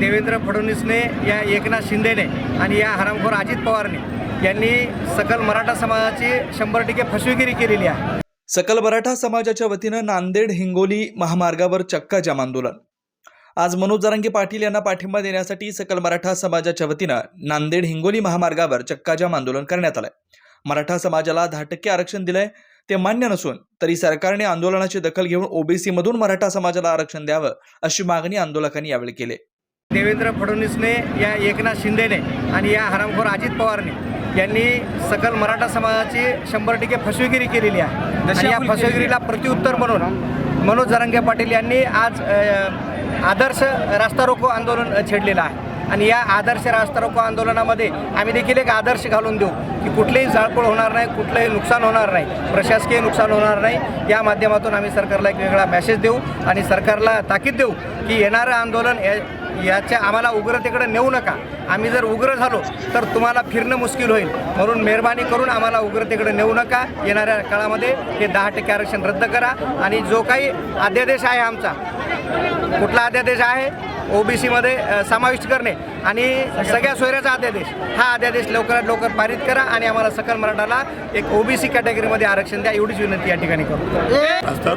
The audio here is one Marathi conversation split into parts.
देवेंद्र फडणवीसने या एकनाथ शिंदेने आणि या हरामखोर अजित पवारने यांनी सकल मराठा समाजाची शंभर टक्के फसवेगिरी केलेली आहे. सकल मराठा समाजाच्या वतीनं नांदेड हिंगोली महामार्गावर चक्का जाम आंदोलन. आज मनोज जरांगे पाटील यांना पाठिंबा देण्यासाठी सकल मराठा समाजाच्या वतीनं नांदेड हिंगोली महामार्गावर चक्काजाम आंदोलन करण्यात आलंय. मराठा समाजाला दहा टक्के आरक्षण दिलंय ते मान्य नसून तरी सरकारने आंदोलनाची दखल घेऊन ओबीसी मधून मराठा समाजाला आरक्षण द्यावं अशी मागणी आंदोलकांनी यावेळी केली देवेंद्र फडणवीसने या एकनाथ शिंदेने आणि या हरामखोर अजित पवारने यांनी सकल मराठा समाजाची शंभर टक्के फसवेगिरी केलेली आहे. आणि या फसवेगिरीला प्रत्युत्तर म्हणून मनोज जरांगे पाटील यांनी आज आदर्श रास्ता रोको आंदोलन छेडलेलं आहे. आणि या आदर्श रास्ता रोको आंदोलनामध्ये आम्ही देखील एक आदर्श घालून देऊ की कुठलीही जाळपोळ होणार नाही कुठलंही नुकसान होणार नाही प्रशासकीय नुकसान होणार नाही. या माध्यमातून आम्ही सरकारला एक वेगळा मेसेज देऊ आणि सरकारला ताकीद देऊ की येणारं आंदोलन याच्या आम्हाला उग्रतेकडे नेऊ नका. आम्ही जर उग्र झालो तर तुम्हाला फिरणं मुश्किल होईल. म्हणून मेहरबानी करून आम्हाला उग्रतेकडे नेऊ नका. येणाऱ्या काळामध्ये हे दहा टक्के आरक्षण रद्द करा. आणि जो काही अध्यादेश आहे आमचा कुठला अध्यादेश आहे? ओबीसीमध्ये समाविष्ट करणे. आणि सगळ्या सोयऱ्याचा अध्यादेश. हा अध्यादेश लवकरात लवकर पारित करा आणि आम्हाला सकल मराठाला एक ओबीसी कॅटेगरीमध्ये आरक्षण द्या एवढीच विनंती या ठिकाणी करतो रस्ता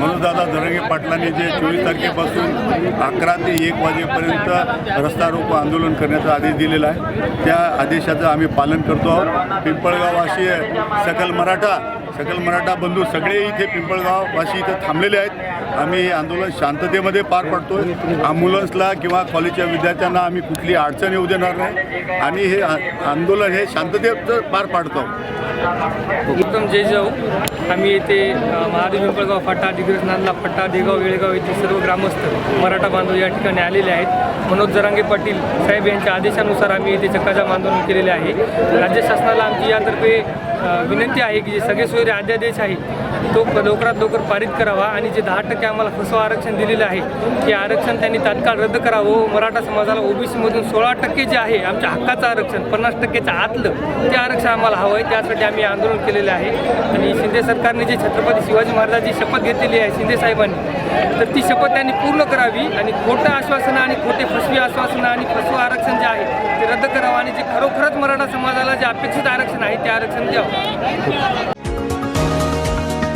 मनोजदादा धरंगे पाटलांनी जे चोवीस तारखेपासून अकरा ते एक वाजेपर्यंत रस्ता रोको आंदोलन करण्याचा आदेश दिलेला आहे. त्या आदेशाचं आम्ही पालन करतो आहोत. पिंपळगाव वासी सकल मराठा सकल मराठा बंधू सगळे इथे पिंपळगाव वाशी इथं थांबलेले आहेत. आम्ही आंदोलन शांततेमध्ये पार पाडतो ॲम्ब्युलन्सला किंवा कॉलेजच्या विद्यार्थ्यांना आम्ही कुठली अडचण येऊ देणार नाही. आणि हे आंदोलन हे शांततेत पार पाडतो. उत्तम जय जाऊ आम्ही येथे महादेव पिंपळगाव फाटा दिग्रज नांदला फट्टा देगाव वेळगाव येथे सर्व ग्रामस्थ मराठा बांधव या ठिकाणी आलेले आहेत. मनोज जरांगे पाटील साहेब यांच्या आदेशानुसार आम्ही येथे चक्काजाम आंदोलन केलेले आहे. राज्य शासनाला आमची यातर्फे विनंती आहे की जे सगळे सोयरे अध्यादेश आहे तो लवकरात लवकर पारित करावा आणि जे दहा टक्के आम्हाला फसवा आरक्षण दिलेलं आहे ते आरक्षण त्यांनी तात्काळ रद्द करावं. मराठा समाजाला ओबीसीमधून सोळा टक्के जे आहे आमच्या हक्काचं आरक्षण पन्नास टक्केच्या आतलं ते आरक्षण आम्हाला हवं आहे. त्यासाठी आम्ही आंदोलन केलेलं आहे. आणि शिंदे सरकारने जे छत्रपती शिवाजी महाराजांची शपथ घेतलेली आहे शिंदे साहेबांनी तर ती शपथ त्यांनी पूर्ण करावी आणि खोटं आश्वासनं आणि खोटे फसवी आश्वासनं आणि फसवं आरक्षण जे आहे ते रद्द करावं. आणि जे खरोखरच मराठा समाजाला जे अपेक्षित आरक्षण आहे ते आरक्षण द्यावं.